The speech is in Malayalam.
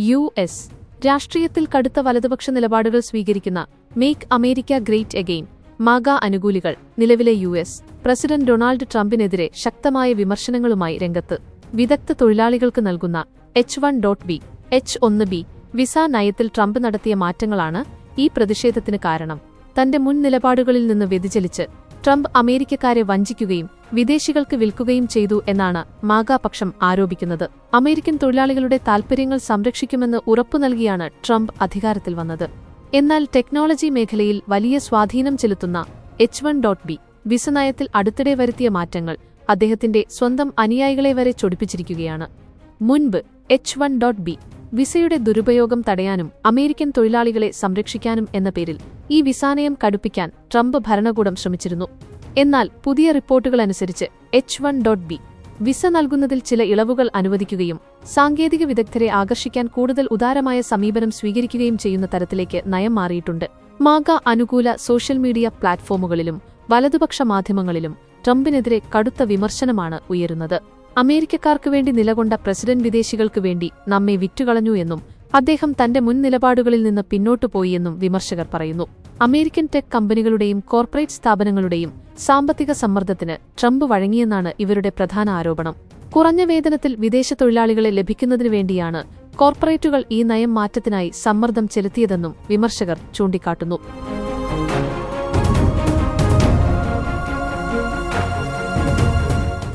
U S. രാഷ്ട്രീയത്തിൽ കടുത്ത വലതുപക്ഷ നിലപാടുകൾ സ്വീകരിക്കുന്ന make America great again. MAGA അനുകൂലികൾ. നിലവിലെ യു എസ്. പ്രസിഡന്റ് ഡൊണാൾഡ് ട്രംപിനെതിരെ ശക്തമായ വിമർശനങ്ങളുമായി രംഗത്ത്. വിദഗ്ധ തൊഴിലാളികൾക്ക് നൽകുന്ന H one dot B H ഒന്ന് ബി വിസ നയത്തിൽ ട്രംപ് നടത്തിയ മാറ്റങ്ങളാണ് ഈ പ്രതിഷേധത്തിന് കാരണം. തന്റെ മുൻ നിലപാടുകളിൽ നിന്ന് വ്യതിചലിച്ച് ട്രംപ് അമേരിക്കക്കാരെ വഞ്ചിക്കുകയും വിദേശികൾക്ക് വിൽക്കുകയും ചെയ്തു എന്നാണ് മാഗാപക്ഷം ആരോപിക്കുന്നത്. അമേരിക്കൻ തൊഴിലാളികളുടെ താൽപര്യങ്ങൾ സംരക്ഷിക്കുമെന്ന് ഉറപ്പു നൽകിയാണ് ട്രംപ് അധികാരത്തിൽ വന്നത്. എന്നാൽ ടെക്നോളജി മേഖലയിൽ വലിയ സ്വാധീനം ചെലുത്തുന്ന H one dot B visa നയത്തിൽ അടുത്തിടെ വരുത്തിയ മാറ്റങ്ങൾ അദ്ദേഹത്തിന്റെ സ്വന്തം അനുയായികളെ വരെ ചൊടിപ്പിച്ചിരിക്കുകയാണ്. മുൻപ് എച്ച് വൺ ഡോട്ട് ബി വിസയുടെ ദുരുപയോഗം തടയാനും അമേരിക്കൻ തൊഴിലാളികളെ സംരക്ഷിക്കാനും എന്ന പേരിൽ ഈ വിസാനയം കടുപ്പിക്കാൻ ട്രംപ് ഭരണകൂടം ശ്രമിച്ചിരുന്നു. എന്നാൽ പുതിയ റിപ്പോർട്ടുകൾ അനുസരിച്ച് H one dot B visa നൽകുന്നതിൽ ചില ഇളവുകൾ അനുവദിക്കുകയും സാങ്കേതിക വിദഗ്ധരെ ആകർഷിക്കാൻ കൂടുതൽ ഉദാരമായ സമീപനം സ്വീകരിക്കുകയും ചെയ്യുന്ന തരത്തിലേക്ക് നയം മാറിയിട്ടുണ്ട്. മാഗ അനുകൂല സോഷ്യൽ മീഡിയ പ്ലാറ്റ്ഫോമുകളിലും വലതുപക്ഷ മാധ്യമങ്ങളിലും ട്രംപിനെതിരെ കടുത്ത വിമർശനമാണ് ഉയരുന്നത്. അമേരിക്കക്കാർക്ക് വേണ്ടി നിലകൊണ്ട പ്രസിഡന്റ് വിദേശികൾക്ക് വേണ്ടി നമ്മെ വിറ്റുകളഞ്ഞു എന്നും അദ്ദേഹം തന്റെ മുൻ നിലപാടുകളിൽ നിന്ന് പിന്നോട്ടു പോയിയെന്നും വിമർശകർ പറയുന്നു. അമേരിക്കൻ ടെക് കമ്പനികളുടെയും കോർപ്പറേറ്റ് സ്ഥാപനങ്ങളുടെയും സാമ്പത്തിക സമ്മർദ്ദത്തിന് ട്രംപ് വഴങ്ങിയെന്നാണ് ഇവരുടെ പ്രധാന ആരോപണം. കുറഞ്ഞ വേതനത്തിൽ വിദേശ തൊഴിലാളികളെ ലഭിക്കുന്നതിനു വേണ്ടിയാണ് കോർപ്പറേറ്റുകൾ ഈ നയം മാറ്റത്തിനായി സമ്മർദ്ദം ചെലുത്തിയതെന്നും വിമർശകർ ചൂണ്ടിക്കാട്ടുന്നു.